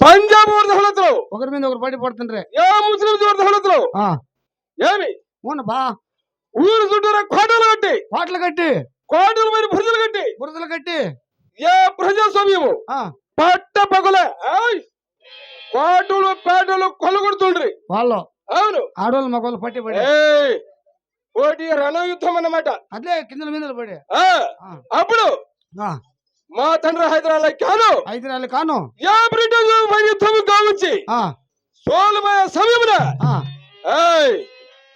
పంజాబ్ వరదహలతలు ఒకరి మీద ఒకరు పడి పడుతుండ్రే. ఏ ముస్లిం వరదహలతలు ఆ, ఏమి? అవును బా. ఊరు చుట్టూరా కోటలు కట్టి. కోటలు కట్టి. కోటలు మరి బురదలు కట్టి. బురదలు కట్టి. ఏ ప్రజాస్వామ్యము? ఆ, పట్ట పగలే! కోటలు పేటలు కొలగొడుతుండ్రి. వాళ్ళు. అవును. ఆడవాళ్ళు మగవాళ్ళు పట్టి పడి! పోటీ రణయుద్ధం అన్నమాట. అట్లే కింద మీద పడి అప్పుడు మా తండ్రి హైదరాబాద్ కాను. నెలలు కాను. ఏ బ్రిటిష్ యుద్ధం కావచ్చు ఆ, సోలమయ సమయమున. ఆ, ఏయ్!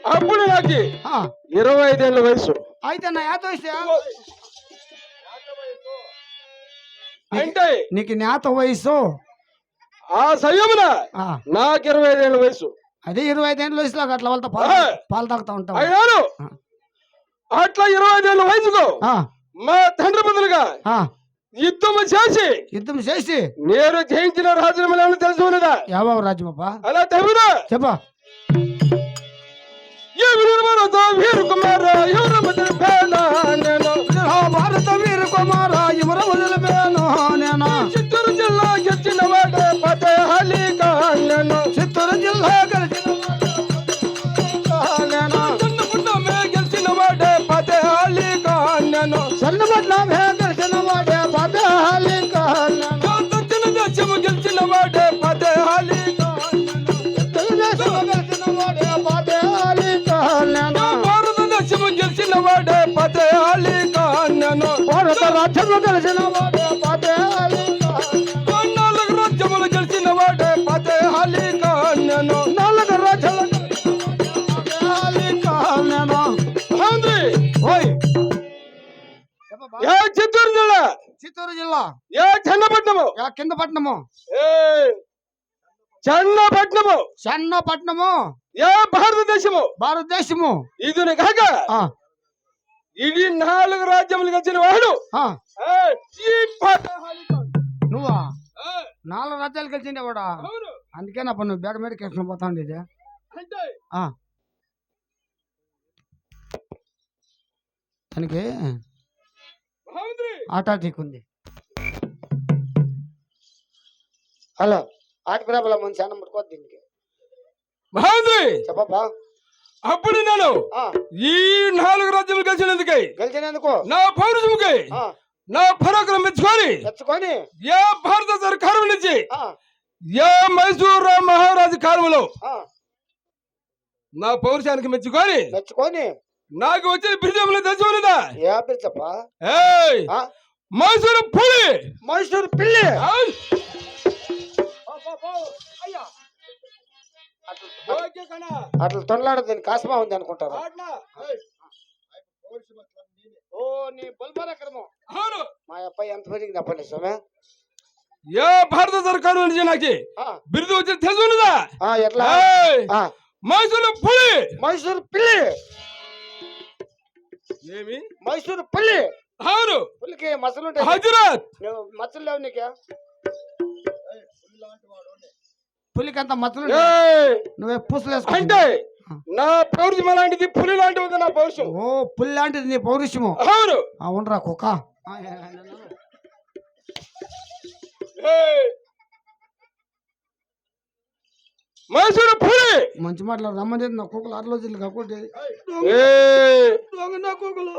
అప్పుడు నాకు ఆ. ఇరవై ఐదేళ్ళ వయసు. అయితే నా యాత వయసు అంటే నీకు నేత వయసు. ఆ సమయమున ఆ, నాకు ఇరవై ఐదేళ్ళ వయసు. అదే ఇరవై ఐదేళ్ళ వయసులో అట్లా వాళ్ళతో పాలు తాగుతా ఉంటాం. అట్లా ఇరవై ఐదేళ్ళ వయసుకు ఆ, మా తండ్రి బదులుగా యుద్ధం చేసి యుద్ధం చేసి నేను జయించిన రాజులను తెలుసుకున్నదా యాబాబు రాజ్యమప్ప అలా తమ్ముడా చెప్పా. ఏ వీరు కుమార ఎవరు మధ్య పేద నేను భారత వీర కుమార ఇమర వదిలిపోయాను నేను భారతదేశము గెలిచిన వాడే పదే హలిగా నేను భారత రాజ్యం గెలిచిన వాడే పదాలి నాలుగు రాజ్యములు గెలిచిన వాడే పదే హలిగా నేను నాలుగు రాజ్యాలు ఏ చిత్తూరు జిల్లా? చిత్తూరు జిల్లా. ఏ చెన్నపట్నము? యా కింద పట్నము. ఏ చెన్నపట్నము? చెన్నపట్నము. ఏ భారతదేశము? భారతదేశము. ఇది కాక ఇది నాలుగు రాజ్యములు గెలిచిన వాడు. ఆ, ఏ, ఈ పదే హలిగా. నువ్వా? ఏ, నాలుగు రాజ్యాలు గెలిచిండే వాడా? అందుకేనప్ప నువ్వు బేగ మీద కృష్ణ పోతా ఉండేది అంటే? ఆ. తనకి ఆటాటిక్ ఉంది. హలో ఆటి ప్రాబ్లం ఉంది చాలా ముట్టుకోవద్దు దీనికి. మహాంద్రి చెప్పబ్బా. అప్పుడు నేను ఆ, ఈ నాలుగు రాజ్యములు గెలిచినందుకై. గెలిచినందుకు. నా పౌరుషముకై నా పరాక్రమం మెచ్చుకొని తెచ్చుకొని ఏ భారత సర్కారం నుంచి ఏ మైసూరు మహారాజు కాలంలో నా పౌరుషానికి మెచ్చుకొని తెచ్చుకొని నాకు వచ్చిన బిర్జములు తెచ్చుకున్నదా ఏ ఆ, మైసూరు పులి! మైసూరు పిల్లి. అట్లా తొనలాడ దీని కాసమా ఉంది అనుకుంటారు. ఓ నీ బల్బరక్రమం అవును. మా అబ్బాయి ఎంత పెరిగింది అప్పటి స్వామి? ఏ భారత సర్కారు నుంచి నాకు బిరుదు వచ్చి తెలుసుకున్నదా ఆ, ఎట్లా? ఏయ్! ఆ, మైసూరు పులి. మైసూరు పిల్లి. ఏమి? మైసూరు పుల్లి. అవును. పుల్లికి మసలు ఉంటాయి హజరత్. నువ్వు మచ్చలు లేవు నీకే? పులికి అంత మచ్చలు ఉంటాయి. ఏయ్! నువ్వే పూసలు అంటే. నా పౌరుషం అలాంటిది పులి లాంటిది ఉంది నా పౌరుషం. ఓ పులి లాంటిది నీ పౌరుషము. అవును. అవునరా కుక్క! మైసూరు పులి. మంచి మాటలు రమ్మని నా కుక్కలు అరలో జిల్లు కాకుంటే! నా కుక్కలు.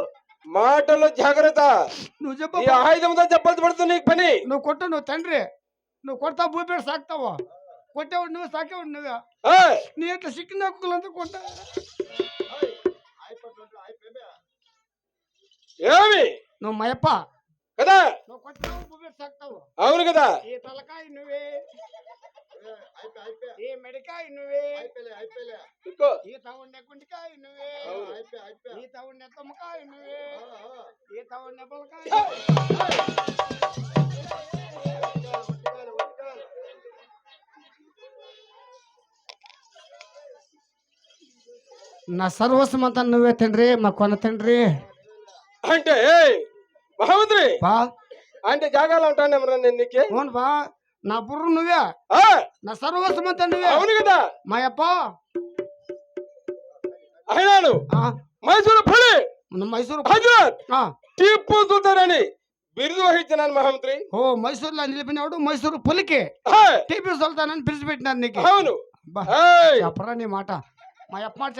మాటల్లో జాగ్రత్త. నువ్వు చెప్ప ఆయుధంతో చెప్పాల్సి పడుతుంది నీకు పని. నువ్వు కొట్ట నువ్వు తండ్రి. నువ్వు కొడతావు భూపేట సాగుతావు కొట్టేవాడు నువ్వు సాకేవాడు నువ్వే ఏయ్! నీ ఇట్లా సిక్కిన కుక్కలంతా కొట్ట? ఏమి? నువ్వు మయప్ప? కదా? నువ్వు కొట్టావు అవును కదా? ఈ తలకాయ నువ్వే. ఈ మెడకాయ నువ్వే. ఈ తవుండే గుండెకాయ నువ్వే. ఈ తవుండే తమ్మకాయ నువ్వే. ఈ తవుండే బలకాయ నా సర్వస్వం అంతా నువ్వే తండ్రి మా కొన తండ్రి. అంటే ఏయ్! మహామంత్రి బా. అంటే జాగాలో ఉంటాను ఏమన్నా నేను నీకు? అవును బా. నా బుర్ర నువ్వే. నా సర్వస్వం అంతా నువ్వే. అవును కదా. మా అప్ప. అయినాను మైసూరు పులి. మైసూరు హజరత్. టిప్పు సుల్తాన్ అని బిరుదు వహించినాను మహామంత్రి ఓ మైసూరులో నిలిపినవాడు మైసూరు పులికి. హే, టీపీ సుల్తాన్ పిలిచిపెట్టినారు నీకు. అవును. చెప్పరా నీ మాట. మా అప్ప మాట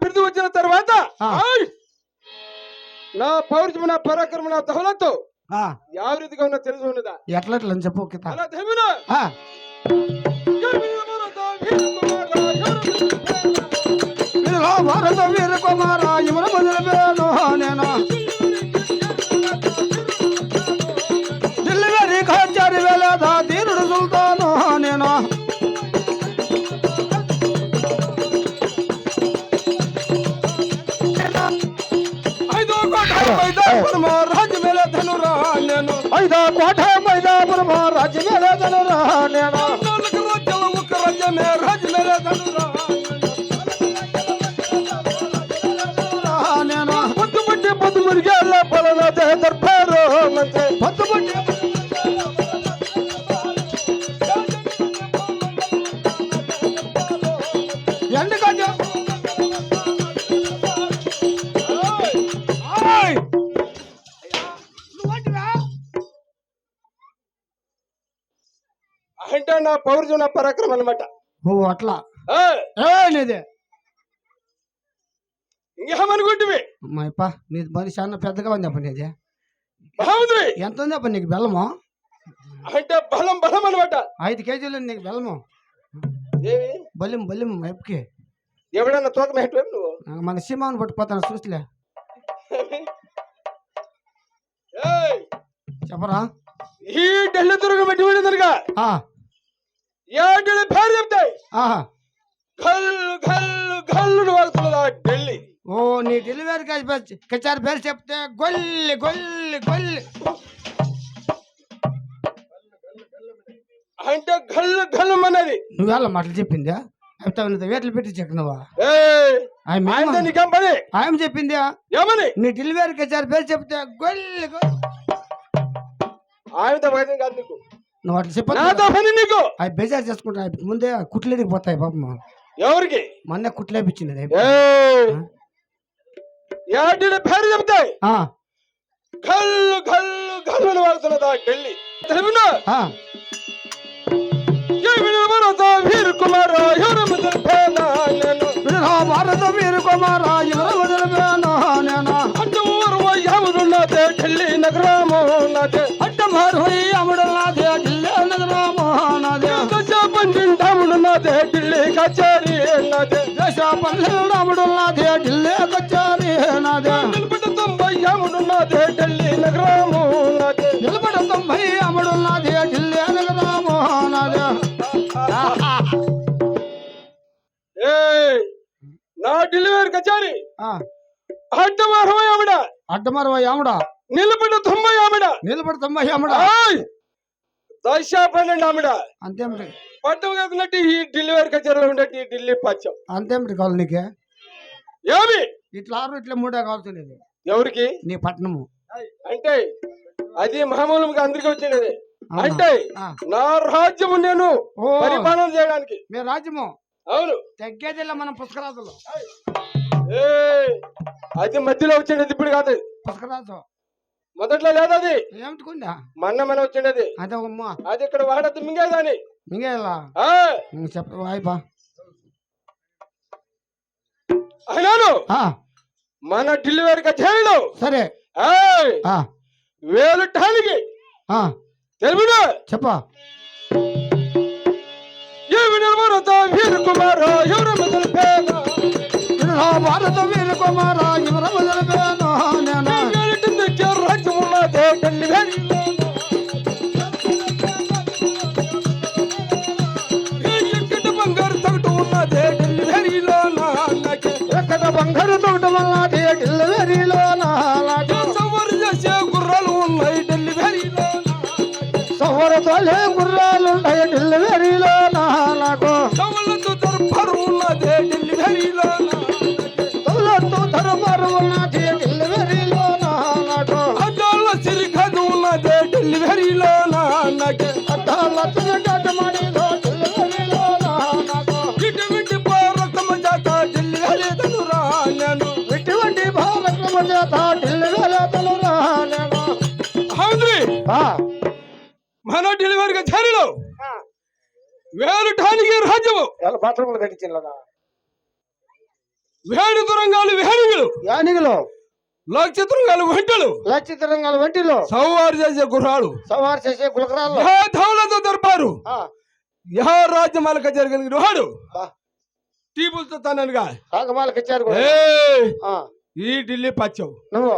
బిరుదు వచ్చిన తర్వాత నా పౌరుషం నా పరాక్రమం నా దహలతో ಯಾವ ರೀತಿ ಗಮನ ತಿಳಿಸೋಣದ చెప్పు ಕಿತ రాజ్య వేలేదను రా నేను నాలుగు ఒక రాజ్యమే రాజు ధనురా నేను పొద్దు పట్టి పలన దర్బారు అంటే నా పౌరుషం నా పరాక్రమం అనమాట ఓ అట్లా. ఏ! నీదే. ఇంకేమనుకుంటువి? అమ్మా ఇప్ప నీది పని చాలా పెద్దగా ఉంది అప్ప నీది. మహామంత్రి ఎంత ఉంది అప్ప నీకు బెల్లము? అంటే బలం బలం అనమాట ఐదు కేజీలు నీకు బెల్లము. ఏమి బల్యం బల్యం మా ఇప్పకి ఎవడన్నా తోక మేటవేం నువ్వు? మన సీమాను పట్టుకుపోతాను చూసిలే! చెప్పరా? ఈ ఢిల్లీ దుర్గం పెట్టి ఆ, ఏ ఢిల్లీ పేరు చెప్తాయి గల్లు గల్లు గల్లు వాడుతున్నది ఆ ఢిల్లీ? ఓ నీ డెలివరీ కచారి పేరు చెప్తే గొల్లి గొల్లి గొల్లి. అంటే గల్లు గల్లు అన్నది నువ్వేళ్ళ మాటలు చెప్పిందా? అయితే వేట్లు పెట్టి! ఆయన పని? ఆయన చెప్పిందా? ఏమని? నీ డెలివరీ కచారి పేరు చెప్తే గొల్లి గొల్లి ఆయనతో కాదు నీకు. నువ్వు అట్లా చెప్పదు నీకు. అవి బేజారు చేసుకుంటా ముందే కుట్లేడికి పోతాయి పాపం. ఎవరికి? మొన్న కుట్లేపించింది పేరు చెప్తాయి గల్లు గల్లు గల్లు వాడుతున్నది ఢిల్లీ వీరు కుమార్ ఎవరు వీరా భారత వీర కుమార ఎవర కచేరీ నాదే. దేశ పల్లెలు అముడు నాదే ఢిల్లీ కచ్చారి నాదే. నిలబడి తొంభై యాముడు నాదే ఢిల్లీ నగరము నాదే. నిలబడ తొంభై అముడు నాదే ఢిల్లీ నగరము నాదే! నా ఢిల్లీ కచేరీ? ఆ, అడ్డం అరవై ఆవిడ అడ్డ మరవ అముడా నిలబడి తొంభై ఆవిడ నిలబడ తొంభై ఆయ్! దశ పన్నెండు ఆవిడ అంతేమిటి పట్టం కదినట్టు ఈ ఢిల్లీ కచేరీలో ఉండేటి ఈ ఢిల్లీ పచ్చం. అంతేమిటి కావాలి నీకే ఏమి? ఇట్లా ఆరు ఇట్లా మూడే కావాల్సింది ఎవరికి? నీ పట్నము. అంటే అది మామూలుగా అందరికి వచ్చినది? అంటే. నా రాజ్యము నేను పరిపాలన చేయడానికి. మీ రాజ్యము? అవును. తగ్గేదిలా మనం పుష్కరాజులు! అది మధ్యలో వచ్చినది ఇప్పుడు కాదు. పుష్కరాజు. మొదట్లో లేదు అది. ఏమిటికుందా మొన్న మన వచ్చినది అదే అమ్మ. అది ఇక్కడ వాడద్దు మింగేదాని మింగేలా చెప్ప వాయిబా అయినాను మన ఢిల్లీ వారి కచేరీలో! సరే. వేలు టానికి తెలుగునా చెప్ప. ఏమి నిలబడత వీరు కుమార ఎవరు మొదలు పేద భారత వీర కుమార ఎవర వదిలిపోయాను నేను? i don't Pandharu Thundu to do. మన డెలివరీగా చర్యలు? ఆ, వేలుటానికి రాజ్యము. ఎలా బాత్రూమ్లు కట్టించిల్లనా వేడు తురంగాలు వేణుగులు. యానిగిలో లక్ష తురంగాలు వెంటలు లచ్చితరంగాల వంటిలో సౌవారు చేసే గుర్రాలు. సవారు చేసే గులకరాల్లో యా ధౌలతో దర్బారు ఆ, యా రాజ్యమాలక జరిగిన వాడు బా, టీపులతో తననుగా. రాగమాలకు ఆ, ఈ ఢిల్లీ పచ్చవు. నువ్వు.